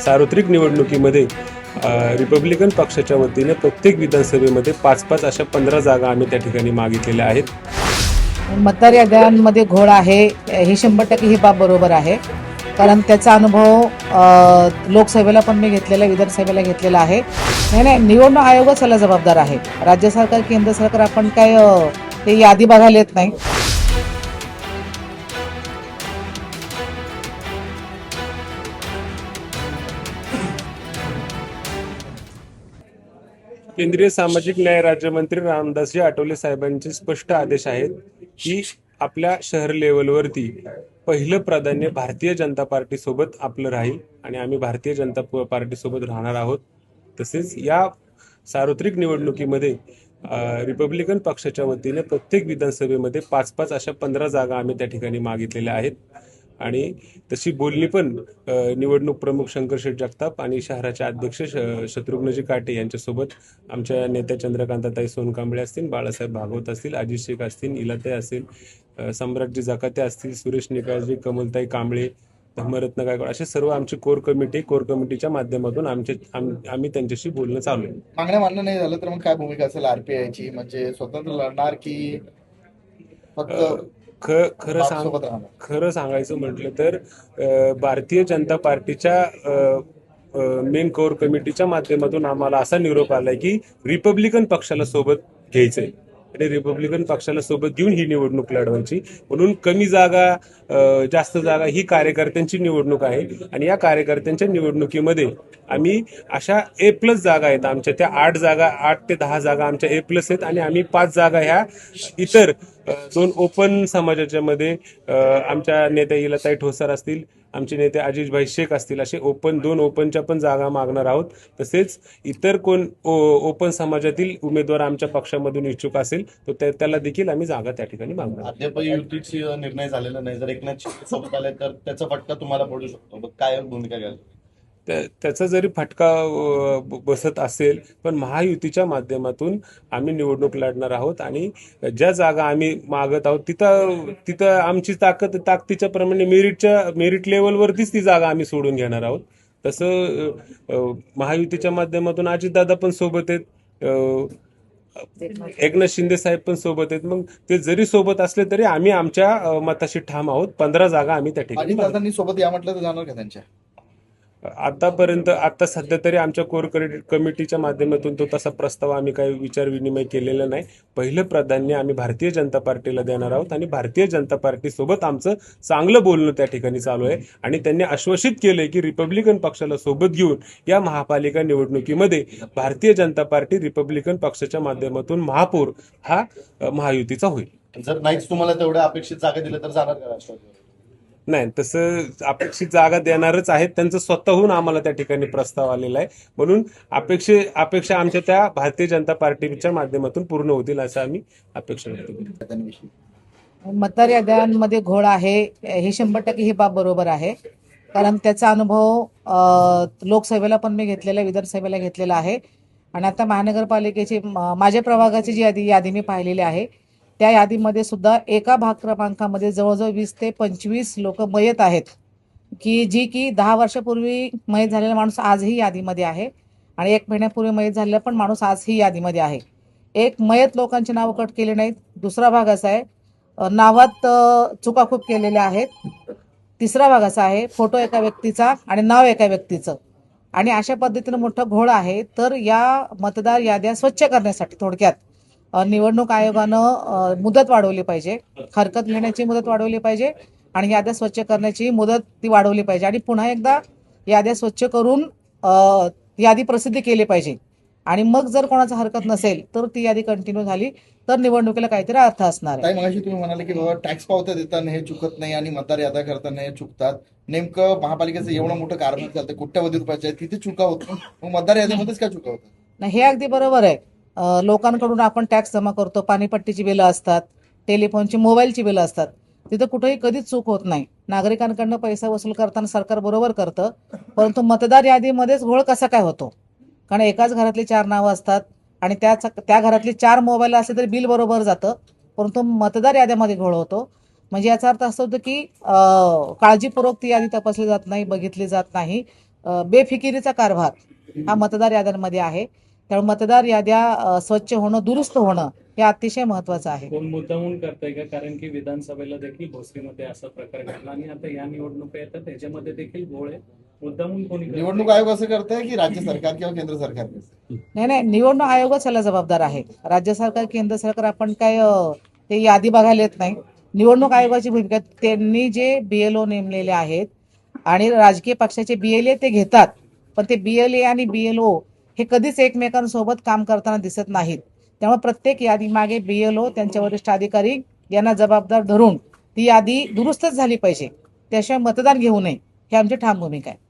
सार्वत्रिक निवडणुकीमध्ये रिपब्लिकन पक्षाच्या वतीने प्रत्येक विधानसभेमध्ये पाच पाच अशा पंधरा जागा आम्ही त्या ठिकाणी मागितलेल्या आहेत. मतदार याद्यांमध्ये घोळ आहे हे शंभर टक्के ही बाब बरोबर आहे. कारण त्याचा अनुभव लोकसभेला पण मी घेतलेला आहे विधानसभेला घेतलेला आहे. नाही नाही निवडणूक आयोगच याला जबाबदार आहे. राज्य सरकार केंद्र सरकार आपण काय ते यादी बघायला येत नाही. केंद्रीय सामाजिक न्याय राज्यमंत्री रामदासजी आठवले साहेबांचे स्पष्ट आदेश आहेत की आपल्या शहर लेवलवरती पहिलं प्राधान्य भारतीय जनता पार्टी सोबत आपलं राहील आणि आम्ही भारतीय जनता प- पार्टी सोबत राहणार आहोत. तसेच या सार्वत्रिक निवडणुकीमध्ये रिपब्लिकन पक्षाच्या वतीने प्रत्येक विधानसभेमध्ये पाच पाच अशा पंधरा जागा आम्ही त्या ठिकाणी मागितलेल्या आहेत. आणि तशी बोलणी पण निवडणूक प्रमुख शंकरशेठ जगताप आणि शहराचे अध्यक्ष शत्रुघ्नजी काटे यांच्यासोबत आमच्या नेत्या चंद्रकांताताई सोनकांबळे असतील बाळासाहेब भागवत असतील अजित शेख असतील इलाताई असतील सम्राटजी जकाते असतील सुरेश निकाळजी कमलताई कांबळे धर्मरत्न गायकवाड असे सर्व आमची कोर कमिटी कोर कमिटीच्या माध्यमातून आमचे आम- आम्ही त्यांच्याशी बोलणं चालू आहे. मागण्या मान्य नाही झालं तर मग काय भूमिका असेल? आरपीआयची म्हणजे स्वतंत्र लढणार की फक्त अ, ख- खरं सांग खरं सांगायचं म्हटलं तर भारतीय जनता पार्टीच्या मेन कोर कमिटीच्या माध्यमातून आम्हाला असा निरोप आलाय की रिपब्लिकन पक्षाला सोबत घ्यायचंय. आणि रिपब्लिकन पक्षाला सोबत घेऊन ही निवडणूक लढवायची. म्हणून कमी जागा जास्त जागा ही कार्यकर्त्यांची निवडणूक आहे. आणि या कार्यकर्त्यांच्या निवडणुकीमध्ये आम्ही अशा ए प्लस जागा आहेत. आमच्या त्या आठ जागा आठ ते दहा जागा आमच्या ए प्लस आहेत. आणि आम्ही पाच जागा ह्या इतर दोन ओपन समाजाच्या मध्ये आमच्या नेत्या इलाताई ठोसार असतील आमचे नेते अजिजभाई शेख असतील असे ओपन दोन ओपनच्या पण जागा मागणार आहोत. तसेच इतर कोण ओपन समाजातील उमेदवार आमच्या पक्षामधून इच्छुक असेल तर त्याला देखील आम्ही जागा त्या ठिकाणी मागणार अद्याप युतीची निर्णय झालेला नाही. जर एकनाथ शिंदे सोबत आले तर त्याचा फटका तुम्हाला पडू शकतो. काय भूमिका घ्याल? त्याचा जरी फटका बसत असेल पण महायुतीच्या माध्यमातून आम्ही निवडणूक लढणार आहोत आणि ज्या जागा आम्ही मागत आहोत तिथं तिथं आमची ताकद ताकदीच्या प्रमाणे मेरिटच्या मेरिट लेवलवरतीच ती जागा आम्ही सोडून घेणार आहोत. तसं महायुतीच्या माध्यमातून अजितदादा पण सोबत आहेत एकनाथ शिंदे साहेब पण सोबत आहेत. मग ते जरी सोबत असले तरी आम्ही आमच्या मताशी ठाम आहोत. पंधरा जागा आम्ही त्या ठिकाणी सोबत या म्हटलं तर जाणार का त्यांच्या? आतापर्यंत आता सध्या तरी आमच्या कोर कमिटीच्या माध्यमातून तो तसा प्रस्ताव आम्ही काही विचार विनिमय केलेला नाही. पहिलं प्राधान्य आम्ही भारतीय जनता पार्टीला देणार आहोत आणि भारतीय जनता पार्टी सोबत आमचं चांगलं बोलणं त्या ठिकाणी चालू आहे. आणि त्यांनी आश्वासित केलंय की रिपब्लिकन पक्षाला सोबत घेऊन या महापालिका निवडणुकीमध्ये भारतीय जनता पार्टी रिपब्लिकन पक्षाच्या माध्यमातून महापौर हा महायुतीचा होईल. जर नाहीच तुम्हाला तेवढ्या अपेक्षित जागा दिल्या तर जाणार का राष्ट्रवादी नाही तसं अपेक्षित जागा देणारच आहेत. त्यांचं स्वतःहून आम्हाला त्या ठिकाणी प्रस्ताव आलेला आहे. म्हणून अपेक्षे अपेक्षा आमच्या त्या भारतीय जनता पार्टीच्या माध्यमातून पूर्ण होतील असं आम्ही अपेक्षा व्यक्त करतो. मतदार याद्यांमध्ये घोळ आहे. हे शंभर टक्के ही बाब बरोबर आहे. कारण त्याचा अनुभव लोकसेवेला लोकसभेला पण मी घेतलेला आहे विधानसभेला घेतलेला आहे. आणि आता महानगरपालिकेची माझ्या प्रभागाची जी यादी यादी मी पाहिलेली आहे त्या यादीमध्ये सुद्धा एका भाग क्रमांकामध्ये जवळजवळ वीस ते पंचवीस लोक मयत आहेत. की जी की दहा वर्षापूर्वी मयत झालेला माणूस आजही यादीमध्ये आहे आणि एक महिन्यापूर्वी मयत झालेला पण माणूस आजही यादीमध्ये आहे. एक मयत लोकांची नावं कट केली नाहीत. दुसरा भाग असा आहे नावात चुका खूप केलेल्या आहेत. तिसरा भाग असा आहे फोटो एका व्यक्तीचा आणि नाव एका व्यक्तीचं. आणि अशा पद्धतीनं मोठं घोळ आहे. तर या मतदार याद्या स्वच्छ करण्यासाठी थोडक्यात निवडणूक आयोगानं मुदत वाढवली पाहिजे. हरकत घेण्याची मुदत वाढवली पाहिजे आणि याद्या स्वच्छ करण्याची मुदत ती वाढवली पाहिजे. आणि पुन्हा एकदा याद्या स्वच्छ करून यादी प्रसिद्ध केली पाहिजे. आणि मग जर कोणाचा हरकत नसेल तर ती यादी कंटिन्यू झाली तर निवडणुकीला काहीतरी अर्थ असणार आहे. तुम्ही म्हणाले की बाबा टॅक्स पावत्या देताना हे चुकत नाही आणि मतदार याद्या करताना हे चुकतात. नेमकं महापालिकेचं एवढं मोठं कारण चालतं कोट्यावधी रुपयाचे आहे तिथे चुका होत. मग मतदार याद्यामध्येच काय चुका होतात? नाही हे अगदी बरोबर आहे. लोकांकडून आपण टॅक्स जमा करतो पाणीपट्टीची बिलं असतात टेलिफोनची मोबाईलची बिलं असतात. तिथं कुठेही कधीच चूक होत नाही. नागरिकांकडनं पैसा वसूल करताना सरकार बरोबर करतं परंतु मतदार यादीमध्येच घोळ कसा काय होतो? कारण एकाच घरातली चार नावं असतात आणि त्याच त्या घरातली चार मोबाईल असले तरी बिल बरोबर जातं परंतु मतदार याद्यामध्ये घोळ होतो. म्हणजे याचा अर्थ असं होतं की काळजीपूर्वक ती यादी तपासली जात नाही बघितली जात नाही. बेफिकिरीचा कारभार हा मतदार याद्यांमध्ये आहे. त्यामुळे मतदार याद्या स्वच्छ होणं दुरुस्त होणं हे अतिशय महत्वाचं आहे. कोण मुद्दामून करताय का? कारण की विधानसभेला देखील भोसरीमध्ये असा प्रकार घडला आणि आता या निवडणुका येतात त्याच्यामध्ये देखील करतंय? निवडणूक आयोग असं करतंय की राज्य सरकार किंवा केंद्र सरकार? नाही नाही निवडणूक आयोगच याला जबाबदार आहे. राज्य सरकार केंद्र सरकार आपण काय ते यादी बघायला येत नाही. निवडणूक आयोगाची भूमिका त्यांनी जे बीएलओ नेमलेले आहेत आणि राजकीय पक्षाचे बीएलए ते घेतात पण ते बीएलए आणि बीएलओ हे कधीच एकमेकांसोबत काम करताना दिसत नाहीत. त्यामुळे प्रत्येक यादी मागे बीएलओ त्यांच्या वरिष्ठ अधिकारी यांना जबाबदार धरून ती यादी दुरुस्तच झाली पाहिजे. त्याशिवाय मतदान घेऊ नये. ही आमची ठाम भूमिका आहे.